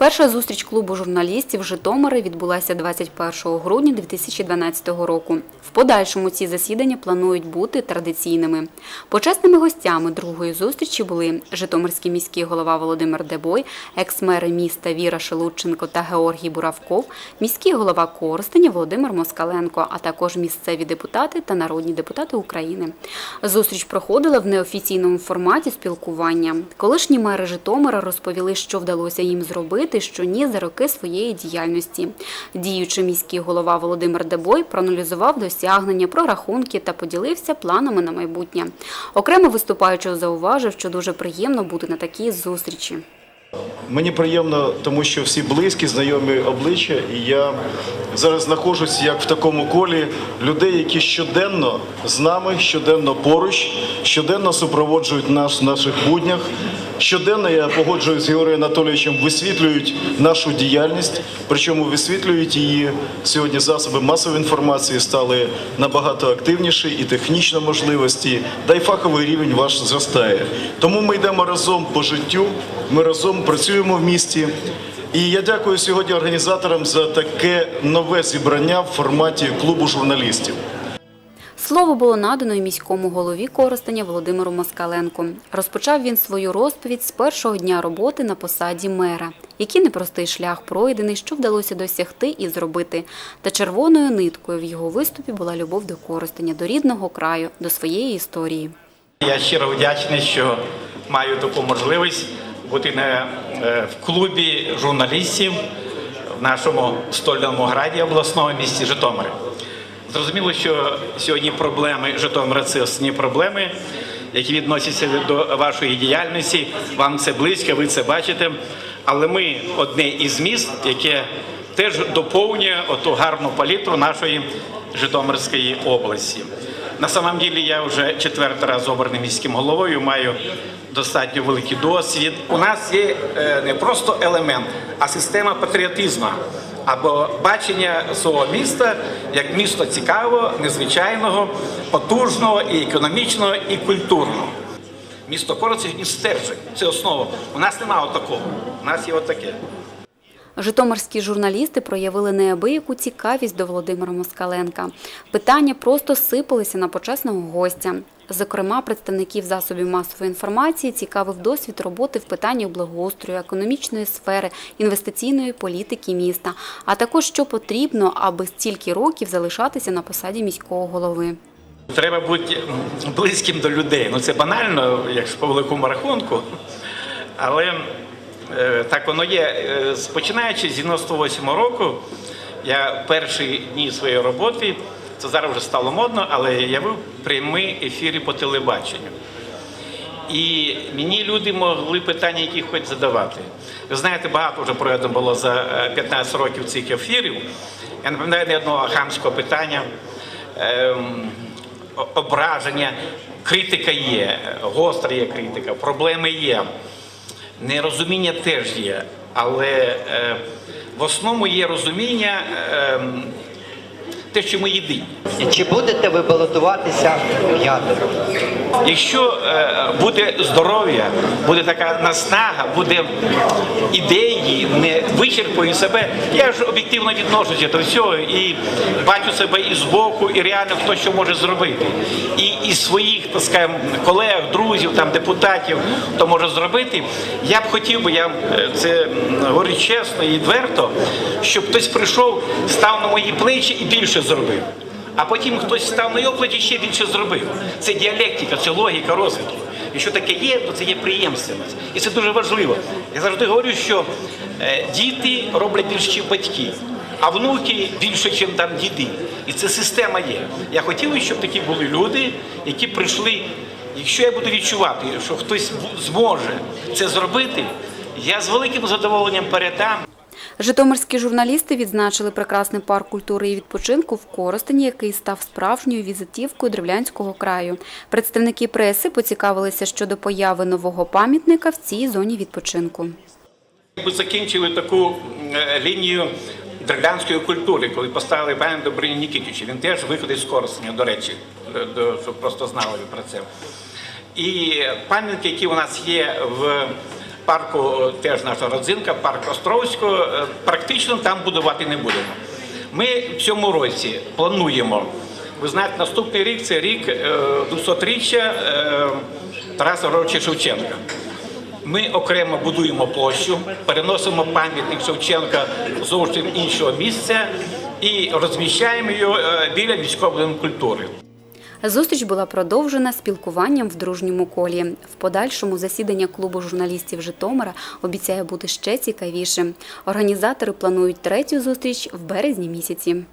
Перша зустріч клубу журналістів Житомира відбулася 21 грудня 2012 року. В подальшому ці засідання планують бути традиційними. Почесними гостями другої зустрічі були Житомирський міський голова Володимир Дебой, екс-мери міста Віра Шелудченко та Георгій Буравков, міський голова Коростеня Володимир Москаленко, а також місцеві депутати та народні депутати України. Зустріч проходила в неофіційному форматі спілкування. Колишні мери Житомира розповіли, що вдалося їм зробити, що ні за роки своєї діяльності. Діючий міський голова Володимир Дебой проаналізував досягнення, прорахунки та поділився планами на майбутнє. Окремо виступаючи зауважив, що дуже приємно бути на такій зустрічі. Мені приємно, тому що всі близькі, знайомі обличчя, і я зараз знаходжусь як в такому колі людей, які щоденно з нами, щоденно поруч, щоденно супроводжують нас в наших буднях. Щоденно я погоджуюсь з Георгієм Анатолійовичем, висвітлюють нашу діяльність, причому висвітлюють її сьогодні. Засоби масової інформації стали набагато активніші, і технічні можливості, да й фаховий рівень ваш зростає. Тому ми йдемо разом по життю. Ми разом працюємо в місті. І я дякую сьогодні організаторам за таке нове зібрання в форматі клубу журналістів. Слово було надано і міському голові Коростеня Володимиру Москаленку. Розпочав він свою розповідь з першого дня роботи на посаді мера, який непростий шлях пройдений, що вдалося досягти і зробити. Та червоною ниткою в його виступі була любов до Коростеня, до рідного краю, до своєї історії. Я щиро вдячний, що маю таку можливість бути на, е, в клубі журналістів в нашому стольному граді обласного місті Житомирі. Зрозуміло, що сьогодні проблеми Житомира це основні проблеми, які відносяться до вашої діяльності. Вам це близько, ви це бачите. Але ми одне із міст, яке теж доповнює оту гарну палітру нашої Житомирської області. На самом ділі я вже четвертий раз обраний міським головою, маю достатньо великий досвід. У нас є е, не просто елемент, а система патріотизму або бачення свого міста як місто цікавого, незвичайного, потужного і економічного, і культурного. Місто Коростень і стержень. Це основа. У нас немає такого. У нас є отаке. Житомирські журналісти проявили неабияку цікавість до Володимира Москаленка. Питання просто сипалися на почесного гостя. Зокрема, представників засобів масової інформації цікавив досвід роботи в питаннях благоустрою, економічної сфери, інвестиційної політики міста, а також що потрібно, аби стільки років залишатися на посаді міського голови. Треба бути близьким до людей. Ну це банально, якщо по великому рахунку. Але так воно є. Е, Починаючи з 98-го року, я перші дні своєї роботи, це зараз вже стало модно, але я явив прямі ефіри по телебаченню. І мені люди могли питання, які хоч задавати. Ви знаєте, багато вже проведено було за е, 15 років цих ефірів. Я не пам'ятаю ні одного хамського питання, ем, ображення. Критика є, гостра є критика, проблеми є. Нерозуміння теж є, але е, в основному є розуміння ем, те, що ми єдині. Чи будете ви балотуватися п'ятеро? Якщо е, буде здоров'я, буде така наснага, буде ідеї, не вичерпую себе, я ж об'єктивно відношуся до всього і бачу себе і збоку, і реально хто що може зробити. І із своїх так скажем, колег, друзів, там депутатів, хто може зробити, я б хотів би, я е, це говорю чесно і відверто, щоб хтось прийшов, став на мої плечі і більше зробив. А потім хтось став на його плечі і ще більше зробив. Це діалектика, це логіка розвитку. Якщо таке є, то це є приємственність. І це дуже важливо. Я завжди говорю, що е, діти роблять більше, ніж батьки, а внуки більше, ніж там діди. І це система є. Я хотів, би, щоб такі були люди, які прийшли. Якщо я буду відчувати, що хтось зможе це зробити, я з великим задоволенням передам. Житомирські журналісти відзначили прекрасний парк культури і відпочинку в Коростені, який став справжньою візитівкою Древлянського краю. Представники преси поцікавилися щодо появи нового пам'ятника в цій зоні відпочинку. Ми закінчили таку е, лінію древлянської культури, коли поставили пам'ятник Добрині Нікітичу. Він теж виходить з Коростеня, до речі, е, щоб просто знали про це. І пам'ятники, які у нас є в парку е, теж наша родзинка, парк Островського. Е, Практично там будувати не будемо. Ми в цьому році плануємо. Ви знаєте, наступний рік це рік е, 200-річчя е, Тараса Григоровича Шевченка. Ми окремо будуємо площу, переносимо пам'ятник Шевченка зовсім іншого місця і розміщаємо його біля міського будинку культури. Зустріч була продовжена спілкуванням в дружньому колі. В подальшому засідання клубу журналістів Житомира обіцяє бути ще цікавішим. Організатори планують третю зустріч в березні місяці.